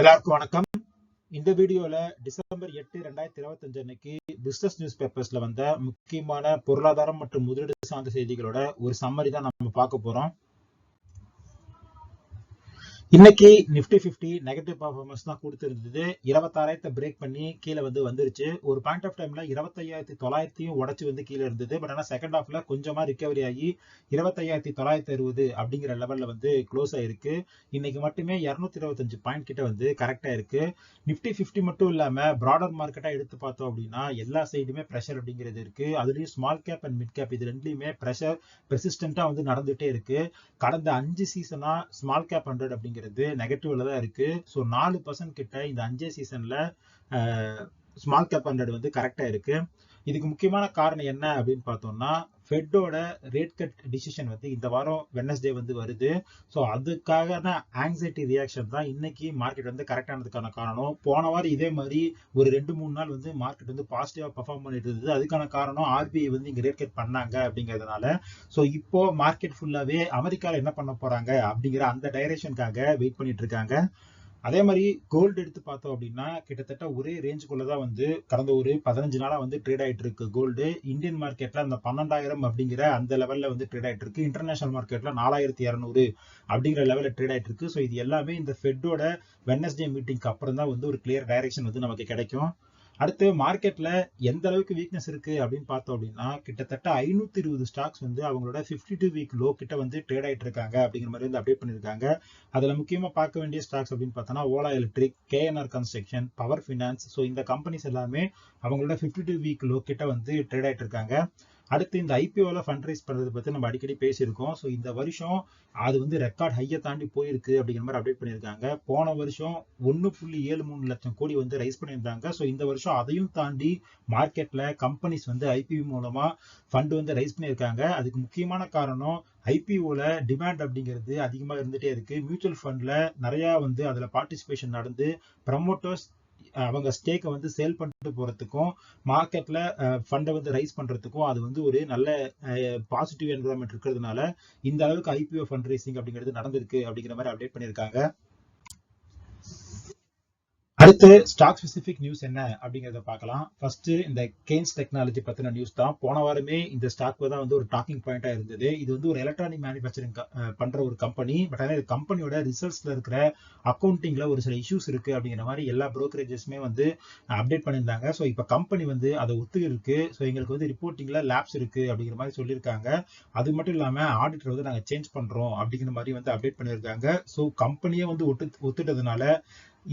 எல்லாருக்கும் வணக்கம். இந்த வீடியோல டிசம்பர் எட்டு ரெண்டாயிரத்தி இருபத்தஞ்சு அன்னைக்கு பிசினஸ் நியூஸ் பேப்பர்ஸ்ல வந்த முக்கியமான பொருளாதாரம் மற்றும் முதலீடு சார்ந்த செய்திகளோட ஒரு சம்மரி தான் நம்ம பார்க்க போறோம். இன்னைக்கு நிப்டி பிப்டி நெகட்டிவ் பர்ஃபார்மன்ஸ் தான் கொடுத்துருந்தது. இருபத்தாறாயிரத்தை பிரேக் பண்ணி கீழே வந்து வந்துருச்சு. ஒரு பாயிண்ட் ஆஃப் டைம்ல இருபத்தையாயிரத்தி தொள்ளாயிரத்தையும் உடச்சு வந்து கீழே இருந்தது. பட் ஆனால் செகண்ட் ஹாஃப்ல கொஞ்சமா ரிகவரி ஆகி இருபத்தையாயிரத்தி தொள்ளாயிரத்தி அறுபது அப்படிங்கிற லெவல்ல வந்து க்ளோஸ் ஆயிருக்கு. இன்னைக்கு மட்டுமே இரநூத்தி இருபத்தஞ்சு பாயிண்ட் கிட்ட வந்து கரெக்டா இருக்கு. நிப்டி பிப்டி மட்டும் இல்லாம ப்ராடர் மார்க்கெட்டா எடுத்து பார்த்தோம் அப்படின்னா எல்லா சைடுமே ப்ரெஷர் அப்படிங்கிறது இருக்கு. அதுலயும் small gap and mid gap இது ரெண்டுலயுமே ப்ரெஷர் பெர்சிஸ்டண்டா வந்து நடந்துட்டே இருக்கு. கடந்த அஞ்சு சீசனா ஸ்மால் கேப் ஹண்ட்ரட் அப்படிங்கிறது நெகட்டிவ்ல தான் இருக்கு. ஸோ நாலு பர்சன்ட் கிட்ட இந்த அஞ்சே சீசன்ல ஸ்மால் கேப் ஹண்ட்ரட் வந்து கரெக்டா இருக்கு. இதுக்கு முக்கியமான காரணம் என்ன அப்படின்னு பார்த்தோம்னா ஃபெட்டோட ரேட் கட் டிசிஷன் வந்து இந்த வாரம் வெனஸ்டே வந்து வருது. ஸோ அதுக்கான ஆங்ஸைட்டி ரியாக்ஷன் தான் இன்னைக்கு மார்க்கெட் வந்து கரெக்டானதுக்கான காரணம். போன வாரம் இதே மாதிரி ஒரு ரெண்டு மூணு நாள் வந்து மார்க்கெட் வந்து பாசிட்டிவாக பர்ஃபார்ம் பண்ணிட்டு இருந்தது. அதுக்கான காரணம் ஆர்பிஐ வந்து இங்கே ரேட் கட் பண்ணாங்க அப்படிங்கிறதுனால. ஸோ இப்போ மார்க்கெட் ஃபுல்லாகவே அமெரிக்காவில் என்ன பண்ண போறாங்க அப்படிங்கிற அந்த டைரக்ஷனுக்காக வெயிட் பண்ணிட்டு இருக்காங்க. அதே மாதிரி கோல்டு எடுத்து பார்த்தோம் அப்படின்னா கிட்டத்தட்ட ஒரே ரேஞ்சுக்குள்ள தான் வந்து கடந்த ஒரு பதினஞ்சு நாளாக வந்து ட்ரேட் ஆகிட்டு இருக்கு. கோல்டு இந்தியன் மார்க்கெட்ல அந்த பன்னெண்டாயிரம் அப்படிங்கிற அந்த லெவலில் வந்து ட்ரேட் ஆகிட்டு இருக்கு. இன்டர்நேஷனல் மார்க்கெட்ல நாலாயிரத்தி இரநூறு அப்படிங்கிற லெவலில் ட்ரேட் ஆகிட்டு இருக்கு. ஸோ இது எல்லாமே இந்த ஃபெட்டோட வெனஸ்டே மீட்டிங்க்கு அப்புறம் தான் வந்து ஒரு கிளியர் டைரக்ஷன் வந்து நமக்கு கிடைக்கும். அடுத்து மார்க்கெட்ல எந்த அளவுக்கு வீக்னஸ் இருக்கு அப்படின்னு பார்த்தோம் அப்படின்னா கிட்டத்தட்ட ஐநூத்தி இருபது ஸ்டாக்ஸ் வந்து அவங்களோட பிப்டி டூ வீக் லோ கிட்ட வந்து ட்ரேட் ஆயிட்டு இருக்காங்க அப்படிங்கிற மாதிரி வந்து அப்டேட் பண்ணிருக்காங்க அதுல முக்கியமா பார்க்க வேண்டிய ஸ்டாக்ஸ் அப்படின்னு பார்த்தோம்னா Ola electric KNR construction power finance so இந்த கம்பெனிஸ் எல்லாமே அவங்களோட பிப்டி டூ வீக் லோ கிட்ட வந்து ட்ரேட் ஆயிட்டு இருக்காங்க. அடுத்து இந்த ஐபிஓல ஃபண்ட் ரைஸ் பண்ணுறது பற்றி நம்ம அடிக்கடி பேசியிருக்கோம். ஸோ இந்த வருஷம் அது வந்து ரெக்கார்ட் ஹையை தாண்டி போயிருக்கு அப்படிங்கிற மாதிரி அப்டேட் பண்ணியிருக்காங்க. போன வருஷம் ஒன்று புள்ளி ஏழு மூணு லட்சம் கோடி வந்து ரைஸ் பண்ணியிருந்தாங்க. ஸோ இந்த வருஷம் அதையும் தாண்டி மார்க்கெட்டில் கம்பெனிஸ் வந்து ஐபிஓ மூலமாக ஃபண்ட் வந்து ரைஸ் பண்ணியிருக்காங்க. அதுக்கு முக்கியமான காரணம் ஐபிஓவில் டிமாண்ட் அப்படிங்கிறது அதிகமாக இருந்துகிட்டே இருக்குது மியூச்சுவல் ஃபண்டில் நிறையா வந்து அதில் பார்ட்டிசிபேஷன் நடந்து ப்ரமோட்டர்ஸ் அவங்க ஸ்டேக்கை வந்து சேல் பண்ணிட்டு போறதுக்கும் மார்க்கெட்ல ஃபண்டை வந்து ரைஸ் பண்றதுக்கும் அது வந்து ஒரு நல்ல பாசிட்டிவ் என்வரான்மெண்ட் இருக்கிறதுனால இந்த அளவுக்கு ஐபிஓ ஃபண்ட் ரைசிங் அப்படிங்கிறது நடந்திருக்கு அப்படிங்கிற மாதிரி அப்டேட் பண்ணியிருக்காங்க. அடுத்து ஸ்டாக் ஸ்பெசிபிக் நியூஸ் என்ன அப்படிங்கறத பார்க்கலாம். ஃபர்ஸ்ட் இந்த கேன்ஸ் டெக்னாலஜி பத்தின நியூஸ் தான். போன வாரமே இந்த ஸ்டாக் தான் வந்து ஒரு டாக்கிங் பாயிண்டா இருந்தது. இது வந்து ஒரு எலக்ட்ரானிக் மேனுபேக்சரிங் பண்ற ஒரு கம்பெனி பட் ஆனால் கம்பெனியோட ரிசல்ட்ஸ்ல இருக்கிற அக்கௌண்டிங்ல ஒரு சில இஷ்யூஸ் இருக்கு அப்படிங்கிற மாதிரி எல்லா ப்ரோக்கரேஜஸ்மே வந்து அப்டேட் பண்ணியிருந்தாங்க. ஸோ இப்போ கம்பெனி வந்து அதை ஒத்து இருக்கு ஸோ எங்களுக்கு வந்து ரிப்போர்ட்டிங்ல லேப்ஸ் இருக்கு அப்படிங்கிற மாதிரி சொல்லியிருக்காங்க. அது மட்டும் இல்லாம ஆடிட்டர் வந்து நாங்கள் சேஞ்ச் பண்றோம் அப்படிங்கிற மாதிரி வந்து அப்டேட் பண்ணியிருக்காங்க. ஸோ கம்பெனியே வந்து ஒத்து ஒத்துட்டதுனால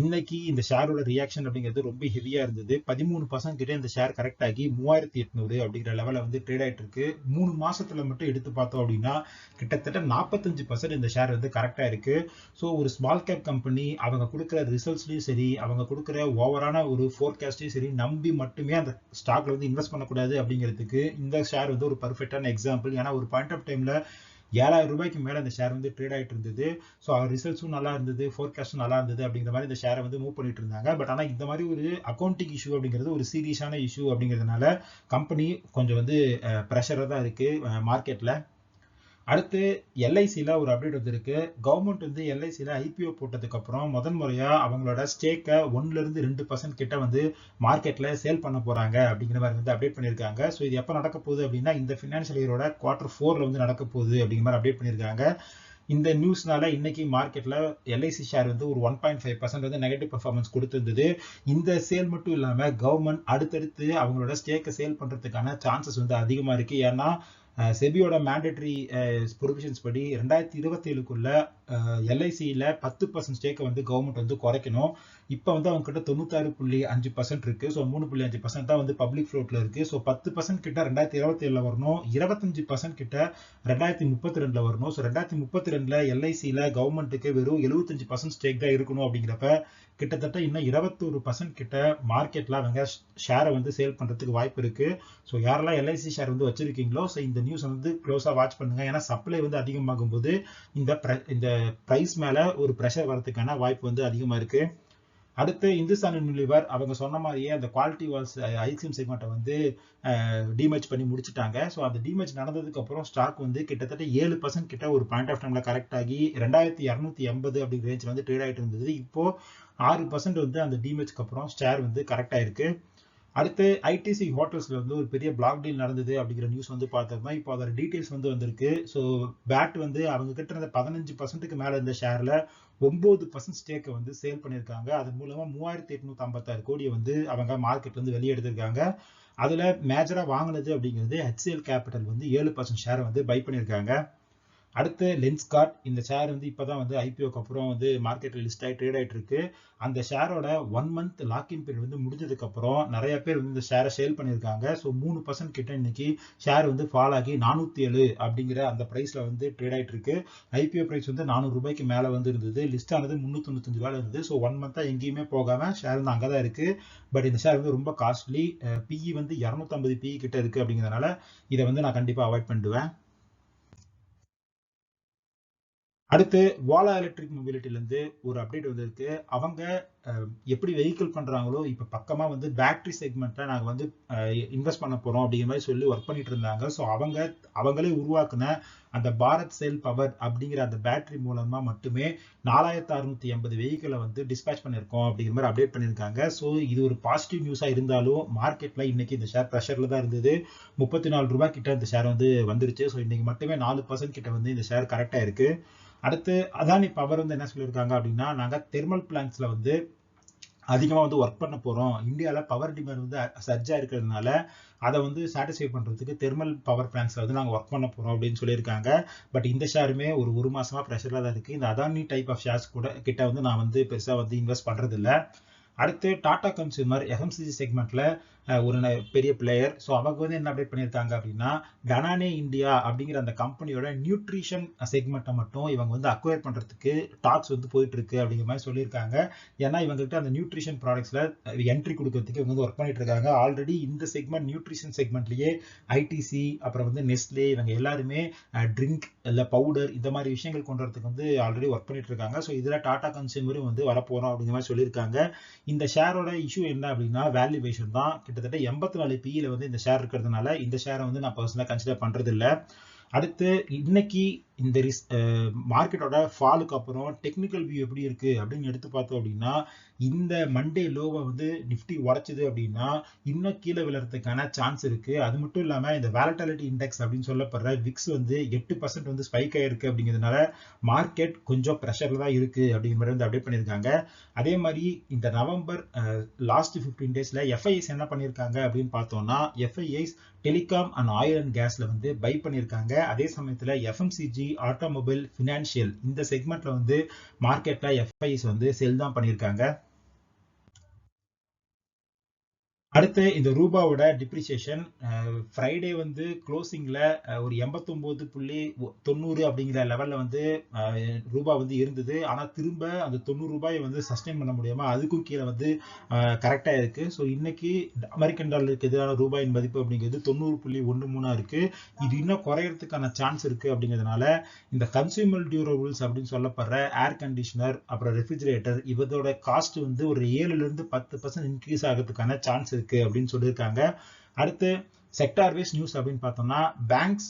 இன்னைக்கு இந்த ஷேரோட ரியாக்ஷன் அப்படிங்கிறது ரொம்ப ஹெவியா இருந்தது. பதிமூணு பர்சன்ட் கிட்ட இந்த ஷேர் கரெக்ட் ஆகி மூவாயிரத்தி எட்நூறு அப்படிங்கிற லெவல வந்து ட்ரேட் ஆயிட்டு இருக்கு. மூணு மாசத்துல மட்டும் எடுத்து பார்த்தோம் அப்படின்னா கிட்டத்தட்ட நாற்பத்தஞ்சு பர்சன்ட் இந்த ஷேர் வந்து கரெக்டா இருக்கு. ஸோ ஒரு ஸ்மால் கேப் கம்பெனி அவங்க கொடுக்குற ரிசல்ட்ஸ்லயும் சரி அவங்க கொடுக்குற ஓவரான ஒரு ஃபோர்காஸ்டையும் சரி நம்பி மட்டுமே அந்த ஸ்டாக்ல வந்து இன்வெஸ்ட் பண்ணக்கூடாது அப்படிங்கிறதுக்கு இந்த ஷேர் வந்து ஒரு பர்ஃபெக்டான எக்ஸாம்பிள் ஏன்னா ஒரு பாயிண்ட் ஆஃப் டைம்ல ஏழாயிரம் ரூபாய்க்கு மேலே இந்த ஷேர் வந்து ட்ரேட் ஆகிட்டு இருந்தது. ஸோ ரிசல்ட்ஸும் நல்லா இருந்தது ஃபோர்காஸ்டும் நல்லா இருந்தது அப்படிங்கிற மாதிரி இந்த ஷேரை வந்து மூவ் பண்ணிட்டு இருந்தாங்க. பட் ஆனால் இந்த மாதிரி ஒரு அக்கௌண்டிங் இஷ்யூ அப்படிங்கிறது ஒரு சீரியஸான இஷ்யூ அப்படிங்கிறதுனால கம்பெனி கொஞ்சம் வந்து ப்ரெஷராக தான் இருக்குது மார்க்கெட்டில் அடுத்து எல்ஐசியில் ஒரு அப்டேட் வந்திருக்கு. கவர்மெண்ட் வந்து எல்ஐசியில் ஐபிஓ போட்டதுக்கப்புறம் முதன் முறையாக அவங்களோட ஸ்டேக்கை ஒன்றுலேருந்து ரெண்டு பர்சன்ட் கிட்ட வந்து மார்க்கெட்டில் சேல் பண்ண போகிறாங்க அப்படிங்கிற மாதிரி வந்து அப்டேட் பண்ணியிருக்காங்க ஸோ இது எப்போ நடக்க போகுது அப்படின்னா இந்த ஃபினான்ஷியல் இயரோட குவார்டர் ஃபோரில் வந்து நடக்க போகுது அப்படிங்கிற மாதிரி அப்டேட் பண்ணியிருக்காங்க இந்த நியூஸ்னால இன்னைக்கு மார்க்கெட்ல எல்ஐசி ஷேர் வந்து ஒரு ஒன் பாயிண்ட் ஃபைவ் பர்சன்ட் வந்து நெகட்டிவ் பர்ஃபார்மன்ஸ் கொடுத்துருந்தது. இந்த சேல் மட்டும் இல்லாமல் கவர்மெண்ட் அடுத்தடுத்து அவங்களோட ஸ்டேக்கை சேல் பண்ணுறதுக்கான சான்சஸ் வந்து அதிகமாக இருக்குது ஏன்னா செபியோட மேண்டேட்டரி ப்ரொவிஷன்ஸ் படி ரெண்டாயிரத்தி இருபத்தி ஏழுக்குள்ள எல்ஐசியில் பத்து பர்சன்ட் ஸ்டேக்கை வந்து கவர்மெண்ட் வந்து குறைக்கணும். இப்போ வந்து அவங்க கிட்ட தொண்ணூத்தாறு புள்ளி அஞ்சு பர்சன்ட் இருக்கு. ஸோ மூணு புள்ளி அஞ்சு பர்சன்ட் தான் வந்து பப்ளிக் ஃப்ளோட்ல இருக்கு. ஸோ பத்து பர்சன்ட் கிட்ட ரெண்டாயிரத்தி இருபத்தி ஏழுல வரணும். இருபத்தஞ்சு பர்சன்ட் கிட்ட ரெண்டாயிரத்தி முப்பத்தி ரெண்டுல வரணும். ஸோ ரெண்டாயிரத்தி முப்பத்தி ரெண்டுல எல்ஐசியில் கவர்மெண்ட்டுக்கு வெறும் எழுபத்தஞ்சு பர்சன்ட் ஸ்டேக் தான் இருக்கணும் அப்படிங்கிறப்ப கிட்டத்தட்ட இன்னும் இருபத்தொரு பர்சன்ட் கிட்ட மார்க்கெட்ல அவங்க ஷேரை வந்து சேல் பண்றதுக்கு வாய்ப்பு இருக்கு. ஸோ யாரெல்லாம் எல்ஐசி ஷேர் வந்து வச்சிருக்கீங்களோ ஸோ இந்த நியூஸ் வந்து க்ளோஸா வாட்ச் பண்ணுங்க. ஏன்னா சப்ளை வந்து அதிகமாகும் போது இந்த இந்த ப்ரைஸ் மேலே ஒரு ப்ரெஷர் வரதுக்கான வாய்ப்பு வந்து அதிகமாக இருக்குது அடுத்து இந்துஸ்தான் யூனிலிவர் அவங்க சொன்ன மாதிரியே அந்த குவாலிட்டி வால்ஸ் ஐஸ்கிரீம் செக்மெண்ட்டை வந்து uh, டிமேஜ் பண்ணி முடிச்சுட்டாங்க. ஸோ அந்த டிமேஜ் நடந்ததுக்கு அப்புறம் ஸ்டாக் வந்து கிட்டத்தட்ட ஏழு பர்சன்ட் கிட்ட ஒரு பாயிண்ட் ஆஃப் டைமில் கரெக்ட் ஆகி ரெண்டாயிரத்தி இரநூத்தி எண்பது அப்படிங்கிற ரேஞ்சில் வந்து ட்ரேட் ஆகிட்டு இருந்தது. இப்போ ஆறு பர்சன்ட் வந்து அந்த டிமேஜ்க்கு அப்புறம் ஷேர் வந்து கரெக்ட் ஆயிருக்கு. அடுத்து ஐடிசி ஹோட்டல்ஸ்ல வந்து ஒரு பெரிய பிளாக் டீல் நடந்தது அப்படிங்கிற நியூஸ் வந்து பார்த்தோம்னா இப்போ அதோட டீடைல்ஸ் வந்து வந்திருக்கு. ஸோ பேட் வந்து அவங்க கிட்ட இருந்த பதினஞ்சு பர்சன்ட்டுக்கு மேலே இருந்த ஷேர்ல ஒன்பது பர்சன்ட் ஸ்டேக்கை வந்து சேல் பண்ணியிருக்காங்க. அதன் மூலமாக மூவாயிரத்தி எட்நூத்தி ஐம்பத்தாறு கோடியை வந்து அவங்க மார்க்கெட்லேருந்து வெளியெடுத்திருக்காங்க. வெளியே மேஜராக வாங்கினது அப்படிங்கிறது ஹெச்சிஎல் கேபிட்டல் வந்து ஏழு பர்சன்ட் ஷேரை வந்து பை பண்ணியிருக்காங்க. அடுத்து லென்ஸ்கார்ட் இந்த ஷேர் வந்து இப்போ தான் வந்து ஐபிஓக்கு அப்புறம் வந்து மார்க்கெட்டில் லிஸ்ட் ஆகி ட்ரேட் ஆகிட்டு இருக்கு. அந்த ஷேரோட one month lock in period வந்து முடிஞ்சதுக்கப்புறம் நிறைய பேர் வந்து இந்த ஷேரை சேல் பண்ணியிருக்காங்க. ஸோ மூணு பர்சன்ட் கிட்ட இன்னைக்கு ஷேர் வந்து ஃபால் ஆகி நானூற்றி ஏழு அப்படிங்கிற அந்த ப்ரைஸில் வந்து ட்ரேட் ஆகிட்டு இருக்கு. ஐபிஓ ப்ரைஸ் வந்து நானூறு ரூபாய்க்கு மேலே வந்து இருந்தது. லிஸ்ட் ஆனது முந்நூற்றி தொண்ணூத்தஞ்சு ரூபாய் இருந்தது ஸோ ஒன் மந்த்தாக எங்கேயுமே போகாமல் ஷேர் வந்து அங்கே தான் இருக்கு. பட் இந்த ஷேர் வந்து ரொம்ப காஸ்ட்லி பிஇ வந்து இரநூத்தம்பது பிஇ கிட்ட இருக்கு அப்படிங்கிறதுனால இதை வந்து நான் கண்டிப்பாக அவாய்ட் பண்ணிடுவேன். அடுத்து வாலா எலக்ட்ரிக் மொபிலிட்டிலேருந்து ஒரு அப்டேட் வந்திருக்கு. அவங்க எப்படி வெஹிக்கிள் பண்ணுறாங்களோ இப்போ பக்கமாக வந்து பேட்டரி செக்மெண்ட்டில் நாங்கள் வந்து இன்வெஸ்ட் பண்ண போகிறோம் அப்படிங்கிற மாதிரி சொல்லி ஒர்க் பண்ணிட்டு இருந்தாங்க. ஸோ அவங்க அவங்களே உருவாக்குன அந்த பாரத் செல் பவர் அப்படிங்கிற அந்த பேட்டரி மூலமாக மட்டுமே நாலாயிரத்து அறுநூத்தி எண்பது வெஹிக்கிளை வந்து டிஸ்பேச் பண்ணியிருக்கோம் அப்படிங்கிற மாதிரி அப்டேட் பண்ணியிருக்காங்க. ஸோ இது ஒரு பாசிட்டிவ் நியூஸாக இருந்தாலும் மார்க்கெட்டில் இன்னைக்கு இந்த ஷேர் ப்ரெஷரில் தான் இருந்தது. முப்பத்தி நாலு ரூபாய் கிட்ட இந்த ஷேர் வந்து வந்துருச்சு. ஸோ இன்னைக்கு மட்டுமே நாலு பர்சன்ட் கிட்ட வந்து இந்த ஷேர் கரெக்டாக இருக்குது அடுத்து அதானி பவர் வந்து என்ன சொல்லியிருக்காங்க அப்படின்னா நாங்கள் தெர்மல் பிளான்ஸில் வந்து அதிகமாக வந்து ஒர்க் பண்ண போகிறோம் இந்தியாவில் பவர் டிமாண்ட் வந்து சர்ஜாக இருக்கிறதுனால அதை வந்து சாட்டிஸ்ஃபை பண்ணுறதுக்கு தெர்மல் பவர் பிளான்ஸில் வந்து நாங்கள் ஒர்க் பண்ண போகிறோம் அப்படின்னு சொல்லியிருக்காங்க. பட் இந்த ஷேருமே ஒரு ஒரு மாதமாக ப்ரெஷரில் தான் இருக்குது இந்த அதானி டைப் ஆஃப் ஷேர்ஸ் கூட கிட்ட வந்து நான் வந்து பெருசாக வந்து இன்வெஸ்ட் பண்ணுறதில்ல அடுத்து டாடா கன்சியூமர் எஃப்எம்சிஜி செக்மெண்ட்டில் ஒரு பெரிய பிளேயர் ஸோ அவங்க வந்து என்ன அப்டேட் பண்ணியிருக்காங்க அப்படின்னா டனானே இந்தியா அப்படிங்கிற அந்த கம்பெனியோட நியூட்ரிஷன் செக்மெண்ட்டை மட்டும் இவங்க வந்து அக்வயர் பண்ணுறதுக்கு டாக்ஸ் வந்து போயிட்டு இருக்கு அப்படிங்கிற மாதிரி சொல்லியிருக்காங்க. ஏன்னா இவங்ககிட்ட அந்த நியூட்ரிஷன் ப்ராடக்ட்ஸில் என்ட்ரி கொடுக்கறதுக்கு இவங்க வந்து ஒர்க் பண்ணிட்டு இருக்காங்க ஆல்ரெடி இந்த செக்மெண்ட் நியூட்ரிஷன் செக்மெண்ட்லேயே ஐடிசி அப்புறம் வந்து நெஸ்லே இவங்க எல்லாருமே ட்ரிங்க் இல்லை பவுடர் இந்த மாதிரி விஷயங்கள் கொண்டு வரதுக்கு வந்து ஆல்ரெடி ஒர்க் பண்ணிட்டு இருக்காங்க ஸோ இதில் டாடா கன்சியூமரும் வந்து வரப்போகிறோம் அப்படிங்கிற மாதிரி சொல்லியிருக்காங்க. இந்த ஷேரோட இஷ்யூ என்ன அப்படின்னா வேல்யூவேஷன் தான். கிட்டத்தட்ட எண்பத்தி நாலு பிஇல வந்து இந்த ஷேர் இருக்கிறதுனால இந்த ஷேரை வந்து நான் பர்சனலாக கன்சிடர் பண்றது இல்லை அடுத்து இன்னைக்கு இந்த ரிஸ் மார்க்கெட்டோட ஃபாலுக்கு அப்புறம் டெக்னிக்கல் வியூ எப்படி இருக்கு அப்படின்னு எடுத்து பார்த்தோம் அப்படின்னா இந்த மண்டே லோவை வந்து நிஃப்டி உடைச்சது அப்படின்னா இன்னும் கீழே விழுறதுக்கான சான்ஸ் இருக்கு. அது மட்டும் இல்லாம இந்த வேலட்டாலிட்டி இண்டெக்ஸ் அப்படின்னு சொல்லப்படுற விக்ஸ் வந்து எட்டு பர்சன்ட் வந்து ஸ்பைக் ஆயிருக்கு அப்படிங்கிறதுனால மார்க்கெட் கொஞ்சம் ப்ரெஷர்ல தான் இருக்கு அப்படிங்கிற மாதிரி வந்து அப்டேட் பண்ணியிருக்காங்க. அதே மாதிரி இந்த நவம்பர் லாஸ்ட் ஃபிஃப்டீன் டேஸ்ல எஃப்ஐஎஸ் என்ன பண்ணியிருக்காங்க அப்படின்னு பார்த்தோம்னா FIS telecom and oil and கேஸ்ல வந்து பை பண்ணியிருக்காங்க. அதே சமயத்துல எஃப்எம்சிஜி ஆட்டோமொபைல் ஃபினான்ஷியல் இந்த செக்மெண்ட்ல வந்து மார்க்கெட்ல எஃப்ஐஸ் வந்து செல் தான் பண்ணியிருக்காங்க. அடுத்து இந்த ரூபாவோட டிப்ரிசியேஷன் ஃப்ரைடே வந்து க்ளோசிங்கில் ஒரு எண்பத்தொம்போது புள்ளி தொண்ணூறு அப்படிங்கிற லெவலில் வந்து ரூபா வந்து இருந்தது. ஆனால் திரும்ப அந்த தொண்ணூறு ரூபாயை வந்து சஸ்டெயின் பண்ண முடியாமல் அதுக்கும் கீழே வந்து கரெக்டாக இருக்குது ஸோ இன்னைக்கு அமெரிக்கன் டாலருக்கு எதிரான ரூபாயின் மதிப்பு அப்படிங்கிறது தொண்ணூறு புள்ளி ஒன்று மூணா இருக்குது இது இன்னும் குறையறதுக்கான சான்ஸ் இருக்குது அப்படிங்கிறதுனால இந்த கன்சியூமர் டியூரபிள்ஸ் அப்படின்னு சொல்லப்படுற ஏர் கண்டிஷனர் அப்புறம் ரெஃப்ரிஜிரேட்டர் இவதோட காஸ்ட் வந்து ஒரு ஏழுலேருந்து பத்து பர்சன்ட் இன்க்ரீஸ் ஆகிறதுக்கான சான்ஸ் இருக்குது இருக்கு அப்படின்னு சொல்லியிருக்காங்க. அடுத்து செக்டார் வைஸ் நியூஸ் அப்படின்னு பார்த்தோம்னா பேங்க்ஸ்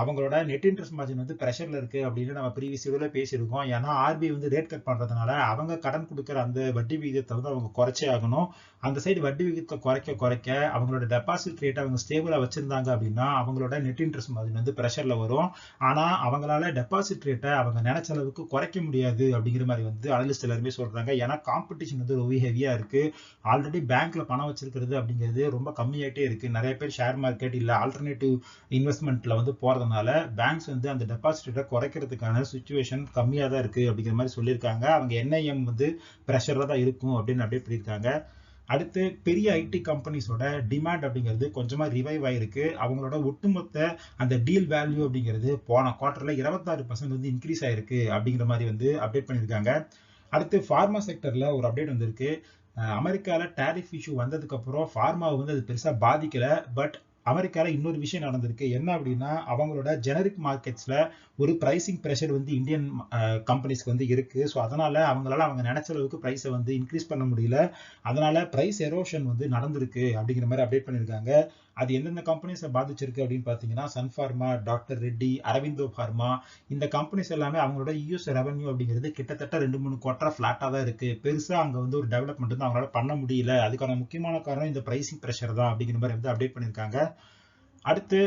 அவங்களோட நெட் இன்ட்ரெஸ்ட் மார்ஜின் வந்து ப்ரெஷரில் இருக்குது அப்படின்னு நம்ம ப்ரீவியஸ் இதில் பேசியிருக்கோம். ஏன்னா ஆர்பிஐ வந்து ரேட் கட் பண்ணுறதுனால அவங்க கடன் கொடுக்குற அந்த வட்டி விகிதத்தை வந்து அவங்க குறைச்சே ஆகணும். அந்த சைடு வட்டி விகிதத்தை குறைக்க குறைக்க அவங்களோட டெபாசிட் ரேட் அவங்க ஸ்டேபிளாக வச்சிருந்தாங்க அப்படின்னா அவங்களோட நெட் இன்ட்ரெஸ்ட் மார்ஜின் வந்து ப்ரெஷரில் வரும். ஆனால் அவங்களால டெபாசிட் ரேட்டை அவங்க நினைச்ச அளவுக்கு குறைக்க முடியாது அப்படிங்கிற மாதிரி வந்து அனலிஸ்ட் எல்லாருமே சொல்கிறாங்க ஏன்னா காம்படிஷன் வந்து ரொம்ப ஹெவியாக இருக்குது ஆல்ரெடி பேங்க்கில் பணம் வச்சிருக்கிறது அப்படிங்கிறது ரொம்ப கம்மியாகிட்டே இருக்குது நிறைய பேர் ஷேர் மார்க்கெட் இல்லை ஆல்டர்னேட்டிவ் இன்வெஸ்ட்மெண்ட்டில் வந்து போகிறதுனால பேங்க்ஸ் வந்து அந்த டெபாசிட்டை குறைக்கிறதுக்கான சுச்சுவேஷன் கம்மியாக தான் இருக்குது அப்படிங்கிற மாதிரி சொல்லியிருக்காங்க. அவங்க என்ஐஎம் வந்து ப்ரெஷராக தான் இருக்கும் அப்படின்னு அப்டேட் பண்ணியிருக்காங்க. அடுத்து பெரிய ஐடி கம்பெனிஸோட டிமாண்ட் அப்படிங்கிறது கொஞ்சமாக ரிவைவ் ஆகிருக்கு அவங்களோட ஒட்டுமொத்த அந்த டீல் வேல்யூ அப்படிங்கிறது போன குவார்ட்டரில் இருபத்தாறு பர்சன்ட் வந்து இன்க்ரீஸ் ஆகிருக்கு அப்படிங்கிற மாதிரி வந்து அப்டேட் பண்ணியிருக்காங்க. அடுத்து ஃபார்மா செக்டரில் ஒரு அப்டேட் வந்திருக்கு. அமெரிக்காவில் டேரிஃப் இஷ்யூ வந்ததுக்கப்புறம் ஃபார்மாவை வந்து அது பெருசாக பாதிக்கலை பட் அமெரிக்கால இன்னொரு விஷயம் நடந்திருக்கு. என்ன அப்படின்னா அவங்களோட ஜெனரிக் மார்க்கெட்ஸ்ல ஒரு பிரைசிங் ப்ரெஷர் வந்து இந்தியன் கம்பெனிஸ்க்கு வந்து இருக்கு. ஸோ அதனால அவங்களால அவங்க நினைச்ச அளவுக்கு ப்ரைஸை வந்து இன்க்ரீஸ் பண்ண முடியல. அதனால பிரைஸ் எரோஷன் வந்து நடந்திருக்கு அப்படிங்கிற மாதிரி அப்டேட் பண்ணியிருக்காங்க. அது எந்தெந்த கம்பெனிஸை பாதிச்சிருக்கு அப்படின்னு பார்த்தீங்கன்னா Sun Pharma doctor Reddy Aurobindo pharma இந்த கம்பெனிஸ் எல்லாமே அவங்களோட யூஎஸ் ரெவன்யூ அப்படிங்கிறது கிட்டத்தட்ட ரெண்டு மூணு குவார்டரா ஃபிளாட்டாக தான் இருக்குது பெருசாக அங்கே வந்து ஒரு டெவலப்மெண்ட் வந்து அவங்களால பண்ண முடியல. அதுக்கான முக்கியமான காரணம் இந்த ப்ரைசிங் ப்ரெஷர் தான் அப்படிங்கிற மாதிரி வந்து அப்டேட் பண்ணியிருக்காங்க. அடுத்து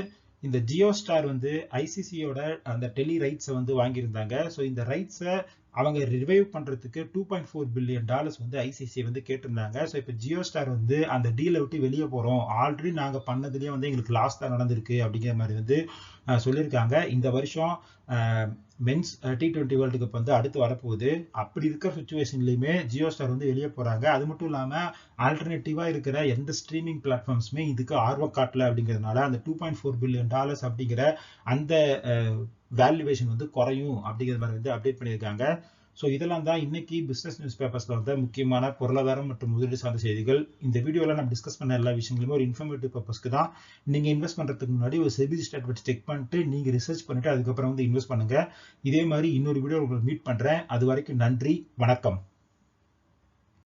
இந்த ஜியோ ஸ்டார் வந்து ஐசிசியோட அந்த டெலி ரைட்ஸை வந்து வாங்கியிருந்தாங்க. ஸோ இந்த ரைட்ஸை அவங்க ரிவைவ் பண்றதுக்கு two point four billion dollars வந்து ஐசிசி வந்து கேட்டிருந்தாங்க. ஸோ இப்போ ஜியோ ஸ்டார் வந்து அந்த டீலை விட்டு வெளியே போகிறோம் ஆல்ரெடி நாங்கள் பண்ணதுலேயே வந்து எங்களுக்கு லாஸ் தான் நடந்திருக்கு அப்படிங்கிற மாதிரி வந்து சொல்லியிருக்காங்க. இந்த வருஷம் men's T twenty world cup வந்து அடுத்து வரப்போகுது. அப்படி இருக்கிற சுச்சுவேஷன்லையுமே ஜியோ ஸ்டார் வந்து வெளியே போறாங்க. அது மட்டும் இல்லாமல் ஆல்டர்னேட்டிவாக இருக்கிற எந்த ஸ்ட்ரீமிங் பிளாட்ஃபார்ம்ஸுமே இதுக்கு ஆர்வம் காட்டல அப்படிங்கிறதுனால அந்த two point four billion dollars அப்படிங்கிற அந்த uh, வேல்யூவேஷன் வந்து குறையும் அப்படிங்கிற மாதிரி வந்து அப்டேட் பண்ணியிருக்காங்க. ஸோ இதெல்லாம் தான் இன்னைக்கு பிஸ்னஸ் நியூஸ் பேப்பர்ஸில் வந்து முக்கியமான பொருளாதாரம் மற்றும் முதலீடு சார்ந்த செய்திகள். இந்த வீடியோவில் நம்ம டிஸ்கஸ் பண்ண எல்லா விஷயங்களுமே ஒரு இன்ஃபர்மேட்டிவ் பர்பஸ்க்கு தான். நீங்கள் இன்வெஸ்ட் பண்ணுறதுக்கு முன்னாடி ஒரு செபி வச்சு செக் பண்ணிட்டு நீங்கள் ரிசர்ச் பண்ணிட்டு அதுக்கப்புறம் வந்து இன்வெஸ்ட் பண்ணுங்கள் இதே மாதிரி இன்னொரு வீடியோ உங்களுக்கு மீட் பண்ணுறேன் அது வரைக்கும் நன்றி. வணக்கம்.